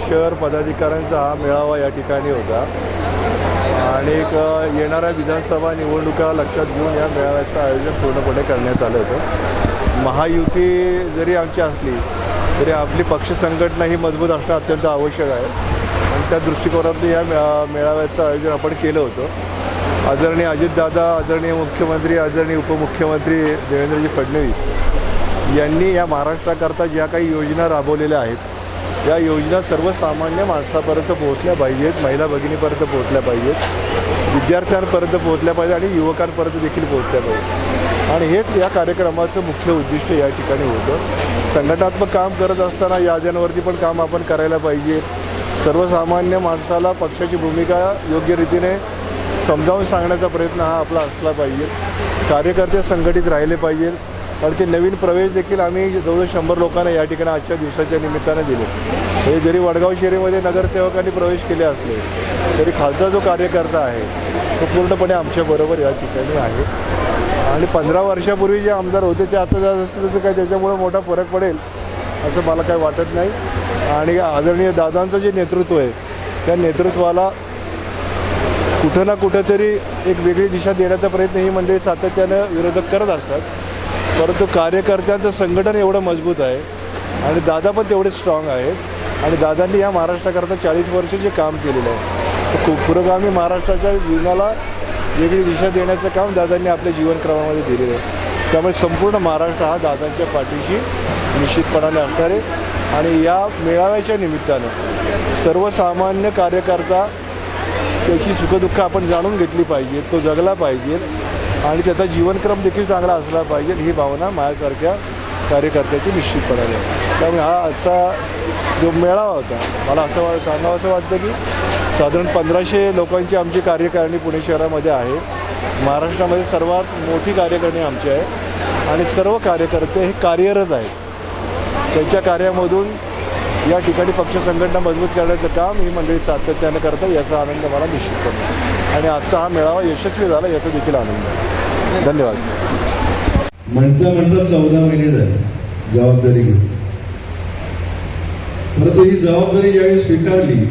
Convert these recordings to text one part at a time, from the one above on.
शहर पदाधिकाऱ्यांचा हा मेळावा या ठिकाणी होता. आणि एक येणाऱ्या विधानसभा निवडणुका लक्षात घेऊन या मेळाव्याचं आयोजन पूर्णपणे करण्यात आलं होतं. महायुती जरी आमची असली तरी आपली पक्ष संघटना ही मजबूत असणं अत्यंत आवश्यक आहे. आणि त्या दृष्टिकोनातून या मेळाव्याचं आयोजन आपण केलं होतं. आदरणीय अजितदादा आदरणीय मुख्यमंत्री आदरणीय उपमुख्यमंत्री देवेंद्रजी फडणवीस यांनी या महाराष्ट्राकरता ज्या काही योजना राबवलेल्या आहेत या योजना सर्वसामान्य माणसापर्यंत पोहोचल्या पाहिजेत महिला भगिनीपर्यंत पोहोचल्या पाहिजेत विद्यार्थ्यांपर्यंत पोहोचल्या पाहिजे आणि युवकांपर्यंत देखील पोहोचल्या पाहिजे आणि हेच या कार्यक्रमाचं मुख्य उद्दिष्ट या ठिकाणी होतं. संघटनात्मक काम करत असताना याद्यांवरती पण काम आपण करायला पाहिजे. सर्वसामान्य माणसाला पक्षाची भूमिका योग्य रीतीने समजावून सांगण्याचा प्रयत्न हा आपला असला पाहिजे. कार्यकर्ते संघटित राहिले पाहिजेत. कारण की नवीन प्रवेश देखील आम्ही जवळजवळ शंभर लोकांना या ठिकाणी आजच्या दिवसाच्या निमित्तानं दिले. हे जरी वडगाव शहरीमध्ये नगरसेवकांनी प्रवेश केले असले तरी खालचा जो कार्यकर्ता आहे तो पूर्णपणे आमच्याबरोबर या ठिकाणी आहे. आणि पंधरा वर्षापूर्वी जे आमदार होते ते आता जात असतील तर काय त्याच्यामुळे मोठा फरक पडेल असं मला काही वाटत नाही. आणि आदरणीय दादांचं जे नेतृत्व आहे त्या नेतृत्वाला कुठं ना कुठंतरी एक वेगळी दिशा देण्याचा प्रयत्न ही मंडळी सातत्यानं विरोधक करत असतात. परंतु कार्यकर्त्यांचं संघटन एवढं मजबूत आहे आणि दादा पण तेवढे स्ट्रॉंग आहेत. आणि दादांनी या महाराष्ट्राकरता चाळीस वर्ष जे काम केलेलं आहे खूप पुरोगामी महाराष्ट्राच्या जीवनाला वेगळी दिशा देण्याचं काम दादांनी आपल्या जीवनक्रमामध्ये दिलेलं आहे. त्यामुळे संपूर्ण महाराष्ट्र हा दादांच्या पाठीशी निश्चितपणाने असणार आहे. आणि या मेळाव्याच्या निमित्तानं सर्वसामान्य कार्यकर्ता त्याची सुखदुःख आपण जाणून घेतली पाहिजे तो जगला पाहिजे आणि त्याचा जीवनक्रम देखील चांगला असला पाहिजे ही भावना माझ्यासारख्या कार्यकर्त्याची निश्चितपणाने आहे. त्यामुळे हा आजचा जो मेळावा होता मला असं वा सांगावं असं वाटतं की साधारण पंधराशे लोकांची आमची कार्यकारिणी पुणे शहरामध्ये आहे महाराष्ट्रामध्ये सर्वात मोठी कार्यकारिणी आमची आहे आणि सर्व कार्यकर्ते हे कार्यरत आहेत त्यांच्या कार्यामधून या ठिकाणी पक्ष संघटना मजबूत करण्याचं काम ही मंडळी सातत्यानं करतात याचा आनंद मला निश्चित करतो. आणि आजचा हा मेळावा यशस्वी झाला याचा देखील आनंद आहे. धन्यवाद. म्हणता म्हणता चौदा महिने झाले जबाबदारी घेऊन. परंतु ही जबाबदारी ज्यावेळी स्वीकारली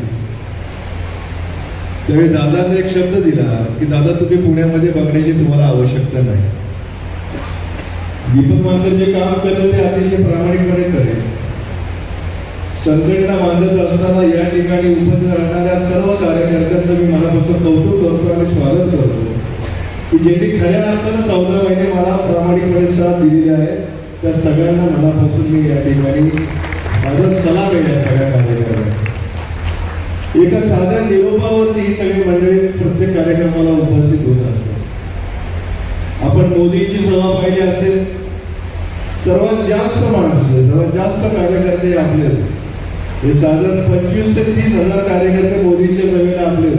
त्यावेळी दादाने एक शब्द दिला की दादा तुम्ही पुण्यामध्ये बघण्याची तुम्हाला आवश्यकता नाही. दीपक मांजर जे काम करेल ते अतिशय प्रामाणिकपणे करेल. संघटना बांधत असताना या ठिकाणी उपस्थित राहणाऱ्या सर्व कार्यकर्त्यांचं मी मनापासून कौतुक करतो आणि स्वागत करतो. की ज्यांनी खऱ्या अर्थानं चौदा महिने मला प्रामाणिकपणे साथ दिलेली आहे त्या सगळ्यांना मनापासून मी या ठिकाणी माझा सलाम आहे या सगळ्या कार्यकर्त्यांना. एका साध्या निरोपावरती ही सगळी मंडळी प्रत्येक कार्यक्रमाला उपस्थित होत असतात. आपण मोदींची सभा पाहिली असेल सर्वात जास्त माणसं सर्वात जास्त कार्यकर्ते आपले होते. हे साधारण पंचवीस ते तीस हजार कार्यकर्ते मोदींच्या सभेला आपले.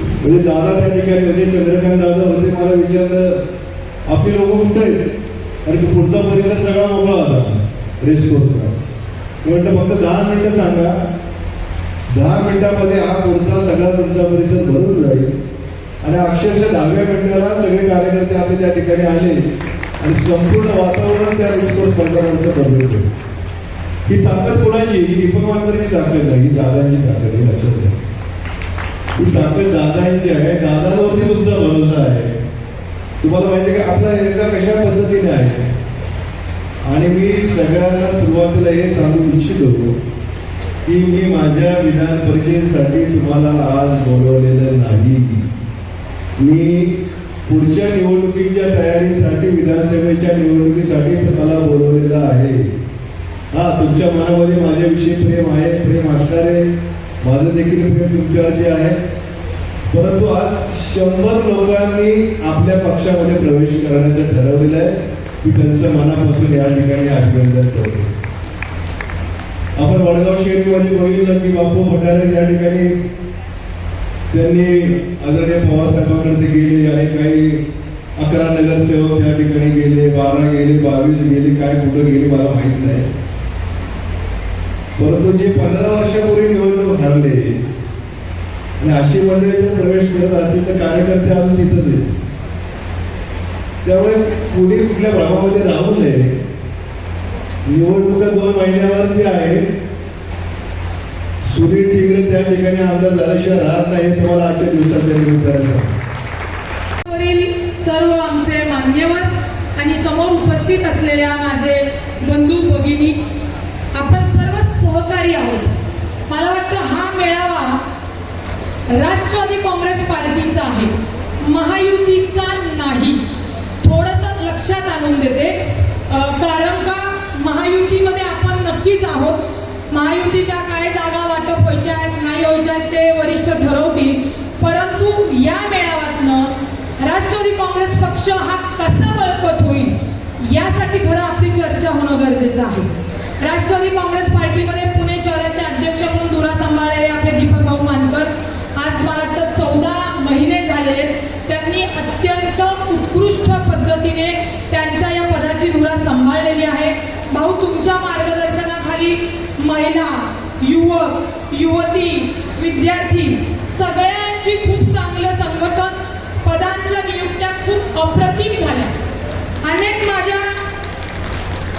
म्हणजे दादा त्या ठिकाणी होते चंद्रकांत दादा होते मला विचारलं आपली लोक कुठे आहेत? आणि पुढचा परिसर सगळा मोकळा होता. रेसकोर्सचा म्हटलं फक्त दहा मिनिटं सांगा. दहा मिनिटामध्ये हा पुढचा सगळा तुमचा परिसर भरून जाईल. आणि अक्षरशः दहाव्या मिनिटाला सगळे कार्यकर्ते आपले त्या ठिकाणी आले. आणि संपूर्ण वातावरण त्या रेसकोर्स पंधरावरचं बदललं ही ताकद कोणाची ही दीपक वानकरची ताकद नाही ही दादांची ताकद आहे लक्षात घ्या ही ताकद दादांची आहे. दादांवरती तुमचा भरोसा आहे. तुम्हाला माहिती आहे की आपला नेता कशा पद्धतीने आहे? आणि मी सगळ्यांना सुरुवातीला हे सांगू इच्छितो की मी माझ्या विधान परिषदेसाठी तुम्हाला आज बोलवलेलं नाही. मी पुढच्या निवडणुकीच्या तयारीसाठी विधानसभेच्या निवडणुकीसाठी मला बोलवलेलं आहे. हा तुमच्या मनामध्ये माझ्याविषयी प्रेम आहे प्रेम असणारे माझं देखील प्रेम तुमच्यावरती आहे. परंतु आज शंभर लोकांनी आपल्या पक्षामध्ये प्रवेश करण्याचं ठरवलेलं आहे. मी त्यांचं मनापासून या ठिकाणी अभिनंदन करतो. आपण वडगाव शहरीमध्ये बघितलं की बापू भटारे या ठिकाणी त्यांनी आदरणीय पवार साहेबांकडे गेले आणि काही अकरा नगरसेवक त्या ठिकाणी गेले बारा गेले बावीस गेले काय कुठं गेले मला माहीत नाही. परंतु जे पंधरा वर्षापूर्वी निवडणूक हरले आणि अशी मंडळी जर प्रवेश करत असतील तर कार्यकर्ते अजून तिथंच आहेत. त्यामुळे कुणी कुठल्या भ्रमामध्ये राहू नये. निवडणुका दोन महिन्यावरती आहे सुनील टिंगरे त्या ठिकाणी आमदार झाल्याशिवाय राहत नाही तुम्हाला आजच्या दिवसात निवड उत्तरायचं सर्व आमचे मान्यवर आणि समोर उपस्थित असलेल्या माझे बंधू भगिनी आपण सहकारी आहोत. मला वाटतं हा मेळावा राष्ट्रवादी काँग्रेस पार्टीचा आहे. महायुतीचा नाही. थोडंसं लक्षात आणून देते. कारण का महायुतीमध्ये आपण नक्कीच आहोत. महायुतीच्या काय जागा वाटप व्हायच्या आहेत नाही व्हायच्या आहेत ते वरिष्ठ ठरवतील. परंतु या मेळाव्यातनं राष्ट्रवादी काँग्रेस पक्ष हा कसा बळकट होईल यासाठी खरं आपली चर्चा होणं गरजेचं आहे. राष्ट्रवादी काँग्रेस पार्टीमध्ये पुणे शहराचे अध्यक्ष म्हणून धुरा सांभाळलेले आपले दीपक भाऊ मानकर आज मला वाटतं चौदा महिने झाले आहेत. त्यांनी अत्यंत उत्कृष्ट पद्धतीने त्यांच्या या पदाची धुरा सांभाळलेली आहे भाऊ तुमच्या मार्गदर्शनाखाली महिला युवक युवती विद्यार्थी सगळ्यांची खूप चांगलं संघटन पदांच्या नियुक्त्या खूप अप्रतिम झाल्या अनेक माझ्या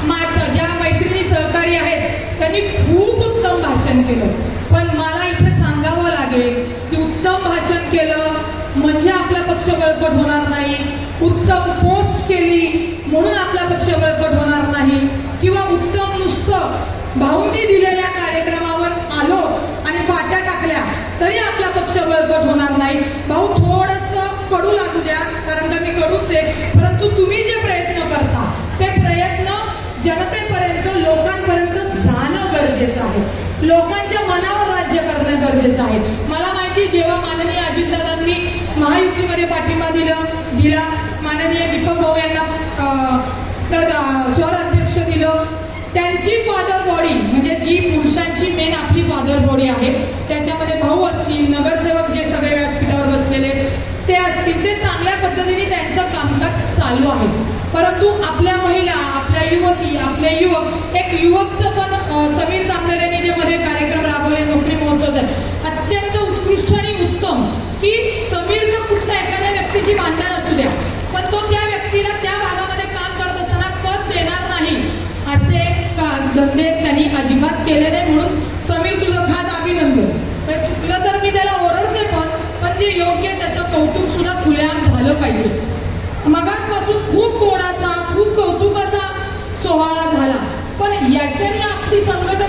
माझं ज्या मैत्रिणी सहकारी आहेत त्यांनी खूप उत्तम भाषण केलं. पण मला इथे सांगावं लागेल की उत्तम भाषण केलं म्हणजे आपला पक्ष बळकट होणार नाही. उत्तम पोस्ट केली म्हणून आपला पक्ष बळकट होणार नाही. किंवा उत्तम नुसतं भाऊंनी दिलेल्या कार्यक्रमावर आलो आणि पाट्या टाकल्या तरी आपला पक्ष बळकट होणार नाही. भाऊ थोडस कडू लागू द्या कारण का मी कडूच आहे. परंतु तुम्ही जे प्रयत्न करता ते प्रयत्न जनतेपर्यंत लोकांपर्यंत जाणं गरजेचं आहे लोकांच्या मनावर राज्य करणं गरजेचं आहे. मला माहिती जेव्हा माननीय अजितदादांनी महायुतीमध्ये पाठिंबा दिला दिला माननीय दीपक भाऊ यांना स्वराध्यक्ष अध्यक्ष दिलं. त्यांची फादर बॉडी म्हणजे जी पुरुषांची मेन आपली फादर बॉडी आहे त्याच्यामध्ये भाऊ असतील नगरसेवक जे सगळे व्यासपीठावर बसलेले ते असतील ते चांगल्या पद्धतीने त्यांचं कामकाज चालू आहे. परंतु आपल्या महिला आपल्या युवती आपले युवक एक युवकचं पण समीर चांगले जे मध्ये कार्यक्रम राबवले नोकरी महोत्सव अत्यंत उत्कृष्ट आणि उत्तम की समीरचं कुठल्या एखाद्या व्यक्तीशी भांडण असू द्या पण तो त्या व्यक्तीला त्या भागामध्ये काम करत असताना पद देणार नाही असे का धंदे त्यांनी अजिबात केले नाही म्हणून समीर तुझं खास अभिनंदन. तर चुकलं तर मी त्याला ओरडते पण पण जे योग्य त्याचं कौतुक सुद्धा खुलेआम झालं पाहिजे. मगाचपासून खूप गोडाचा खूप कौतुकाचा सोहळा झाला. पण याच्याने आपली संघटना